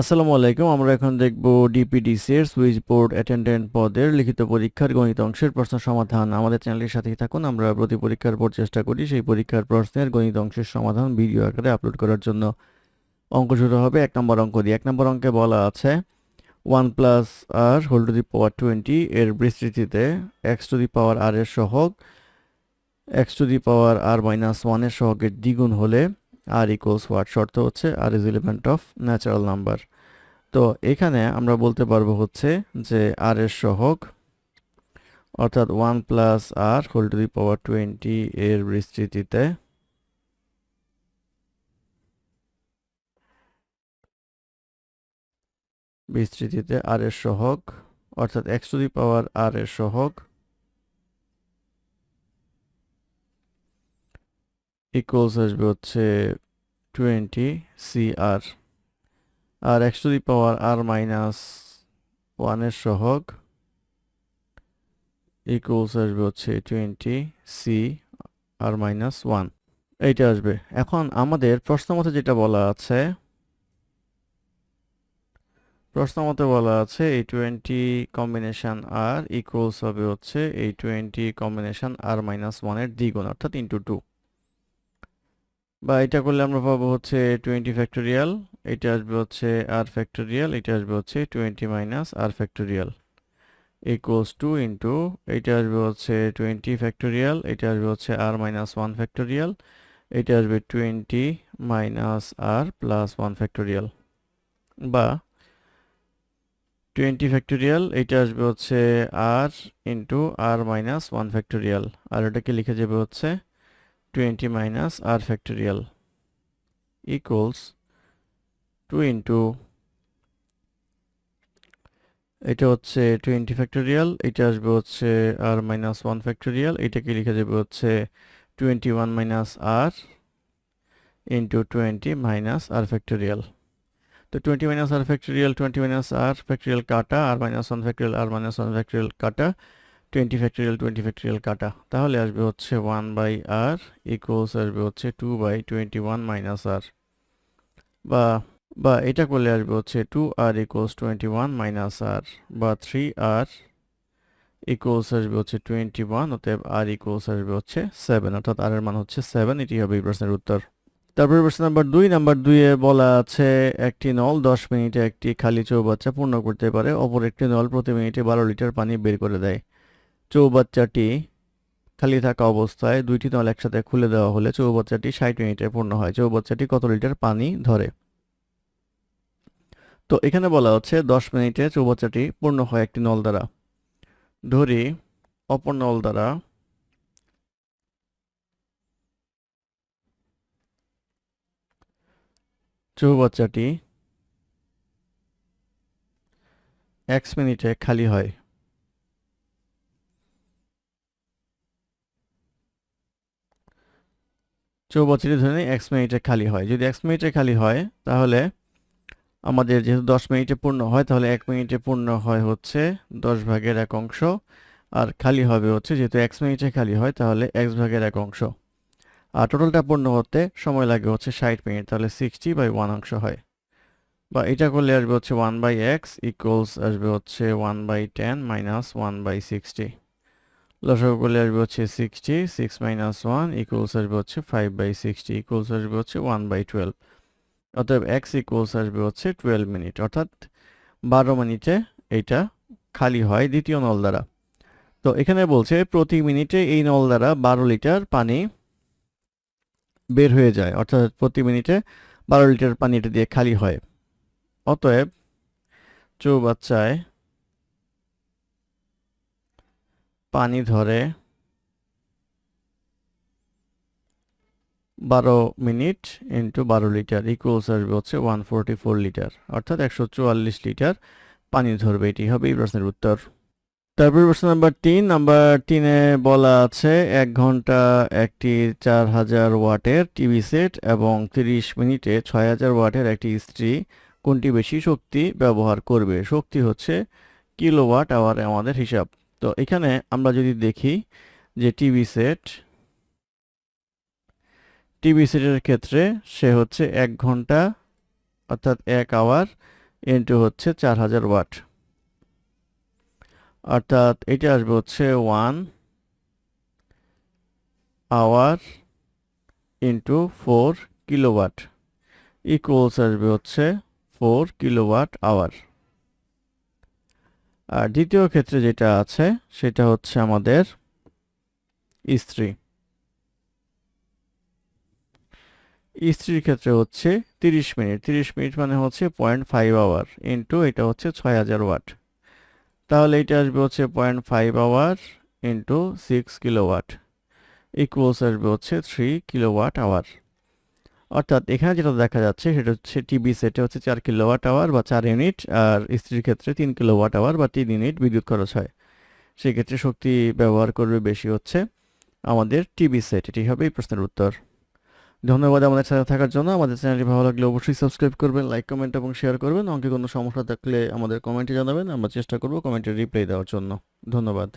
আসসালামু আলাইকুম, আমরা এখন দেখব ডিপিডিসি এর সুইচ বোর্ড অ্যাটেন্ডেন্ট পদের লিখিত পরীক্ষার গণিত অংশের প্রশ্ন সমাধান। আমাদের চ্যানেলের সাথেই থাকুন, আমরা প্রতি পরীক্ষার পর চেষ্টা করি সেই পরীক্ষার প্রশ্নের গণিত অংশের সমাধান ভিডিও আকারে আপলোড করার জন্য। অঙ্ক শুরু হবে এক নম্বর অঙ্ক দিয়ে। এক নম্বর অঙ্কে বলা আছে, one plus r whole to the power twenty এর বিস্তৃতিতে x to the power r এর সহগ, x to the power r minus ওয়ানের সহগের দ্বিগুণ হলে আর ইকুয়ালস হোয়াট শর্ত হচ্ছে r is element of natural number তো এখানে আমরা বলতে পারব হচ্ছে যে আর এর সহগ, অর্থাৎ one plus r whole to the power twenty এর বিস্তৃতিতে বিস্তৃতিতে আর এর সহগ, অর্থাৎ x to the power r এর সহগ ইকুয়ালস আসবে হচ্ছে twenty C r R x to the power r minus ওয়ানের সহগ ইকুয়ালস আসবে হচ্ছে twenty C r minus one এইটা আসবে। এখন আমাদের প্রশ্ন মতে যেটা বলা আছে প্রশ্ন মতে বলা আছে এই টোয়েন্টি কম্বিনেশন আর ইকুয়ালস হবে হচ্ছে এই টোয়েন্টি কম্বিনেশন আর মাইনাস ওয়ানের দ্বিগুণ, অর্থাৎ ইন্টু টু বা এটা করলে আমরা পাবো হচ্ছে টোয়েন্টি ফ্যাক্টোরিয়াল এটা আসবে হচ্ছে আর ফ্যাক্টোরিয়াল এটা আসবে হচ্ছে twenty minus r factorial equals two into এটা আসবে হচ্ছে টোয়েন্টি ফ্যাক্টোরিয়াল এটা আসবে হচ্ছে আর মাইনাস ওয়ান ফ্যাক্টোরিয়াল এটা আসবে twenty minus r plus one factorial বা টোয়েন্টি ফ্যাক্টোরিয়াল এটা আসবে হচ্ছে r into r minus one factorial আর এটাকে লিখে যাবে হচ্ছে twenty minus r factorial equals two into এটা হচ্ছে টোয়েন্টি ফ্যাক্টোরিয়াল এটা আসবে হচ্ছে আর মাইনাস ওয়ান ফ্যাক্টোরিয়াল এটাকে লিখে যাবে হচ্ছে twenty one minus r into twenty minus r factorial তো twenty minus r factorial twenty minus r factorial কাটা r minus one factorial r minus one factorial কাটা টোয়েন্টি ফ্যাক্টোরিয়াল টোয়েন্টি ফ্যাক্টোরিয়াল কাটা। তাহলে আসবে হচ্ছে ওয়ান বাই আর ইকুয়ালস আসবে হচ্ছে two by twenty one minus r বা বা এটা করলে আসবে হচ্ছে two r equals twenty one minus r বা থ্রি আর ইকুয়ালস আসবে হচ্ছে টোয়েন্টি ওয়ান অতএব আর ইকুয়ালস আসবে হচ্ছে সেভেন অর্থাৎ আর এর মান হচ্ছে সেভেন এটি হবে এই প্রশ্নের উত্তর। তারপরে প্রশ্ন নাম্বার দুই নাম্বার দুইয়ে বলা আছে, একটি নল দশ মিনিটে একটি খালি চৌবাচ্চা পূর্ণ করতে পারে, অপর একটি নল প্রতি মিনিটে বারো লিটার পানি বের করে দেয়। চৌবাচ্চাটি খালি থাকা অবস্থায় দুইটি নল একসাথে খুলে দেওয়া হলে চৌবাচ্চাটি ষাট মিনিটে পূর্ণ হয়। চৌবাচ্চাটি কত লিটার পানি ধরে? তো এখানে বলা হচ্ছে দশ মিনিটে চৌবাচ্চাটি পূর্ণ হয় একটি নল দ্বারা। ধরি অপর নল দ্বারা। চৌবাচ্চাটি এক্স মিনিটে খালি হয়। চৌবাচ্চাটি ধরে নিই এক্স মিনিটে খালি হয়। যদি এক্স মিনিটে খালি হয়, তাহলে আমাদের যেহেতু দশ মিনিটে পূর্ণ হয়, তাহলে এক মিনিটে পূর্ণ হয় হচ্ছে দশ ভাগের এক অংশ। আর খালি হবে হচ্ছে যেহেতু এক্স মিনিটে খালি হয়, তাহলে এক্স ভাগের এক অংশ। আর টোটালটা পূর্ণ হতে সময় লাগে হচ্ছে ষাট মিনিট তাহলে সিক্সটি বাই ওয়ান অংশ হয়। বা এটা করলে আসবে হচ্ছে ওয়ান বাই এক্স ইকুয়ালস আসবে হচ্ছে one by ten minus one by sixty লসক করলে আসবে হচ্ছে sixty six minus one equals আসবে হচ্ছে ফাইভ বাই সিক্সটি ইকুয়ালস আসবে হচ্ছে ওয়ান বাই টুয়েলভ অতএব এক্স ইকুয়ালস আসবে হচ্ছে টুয়েলভ মিনিট অর্থাৎ বারো মিনিটে এইটা খালি হয় দ্বিতীয় নল দ্বারা। তো এখানে বলছে প্রতি মিনিটে এই নল দ্বারা বারো লিটার পানি বের হয়ে যায়, অর্থাৎ প্রতি মিনিটে বারো লিটার পানি এটা দিয়ে খালি হয়। অতএব চৌবাচ্চায় পানি ধরে বারো মিনিট ইন্টু বারো লিটার ইকুয়ালস আসবে হচ্ছে ওয়ান ফোরটি ফোর লিটার, অর্থাৎ একশো চুয়াল্লিশ লিটার পানি ধরবে। এটি হবে এই প্রশ্নের উত্তর। তারপর প্রশ্ন নাম্বার তিন। নাম্বার তিনে বলা আছে, এক ঘণ্টা একটি চার হাজার ওয়াটের টিভি সেট এবং তিরিশ মিনিটে ছয় হাজার ওয়াটের একটি ইস্ত্রি কোনটি বেশি শক্তি ব্যবহার করবে? শক্তি হচ্ছে কিলোওয়াট আওয়ার আমাদের হিসাব। তো এখানে আমরা যদি দেখি যে টিভি সেট টিভি সেটের ক্ষেত্রে সে হচ্ছে এক ঘণ্টা, অর্থাৎ এক আওয়ার ইন্টু হচ্ছে চার হাজার ওয়াট অর্থাৎ এটা আসবে হচ্ছে one hour into four kilowatt equals আসবে হচ্ছে ফোর কিলোওয়াট আওয়ার আর দ্বিতীয় ক্ষেত্রে যেটা আছে, সেটা হচ্ছে আমাদের ইস্ত্রি ইস্ত্রির ক্ষেত্রে হচ্ছে তিরিশ মিনিট। তিরিশ মিনিট মানে হচ্ছে পয়েন্ট ফাইভ আওয়ার ইন্টু এটা হচ্ছে ছয় হাজার ওয়াট। তাহলে এটা আসবে হচ্ছে point five hour into six kilowatt equals আসবে হচ্ছে থ্রি কিলোওয়াট আওয়ার অর্থাৎ এখানে যেটা দেখা যাচ্ছে সেটা হচ্ছে টিভি সেটে হচ্ছে চার কিলোওয়াট আওয়ার বা চার ইউনিট আর স্ত্রীর ক্ষেত্রে তিন কিলোওয়াট আওয়ার বা তিন ইউনিট বিদ্যুৎ খরচ হয়। সেক্ষেত্রে শক্তি ব্যবহার করবে বেশি হচ্ছে আমাদের টিভি সেট এটি হবে এই প্রশ্নের উত্তর। ধন্যবাদ আমাদের সাথে থাকার জন্য। আমাদের চ্যানেলটি ভালো লাগলে অবশ্যই সাবস্ক্রাইব করবেন লাইক কমেন্ট এবং শেয়ার করবেন। অঙ্কে কোনো সমস্যা থাকলে আমাদের কমেন্টে জানাবেন। আমরা চেষ্টা করব কমেন্টে রিপ্লাই দেওয়ার জন্য। ধন্যবাদ।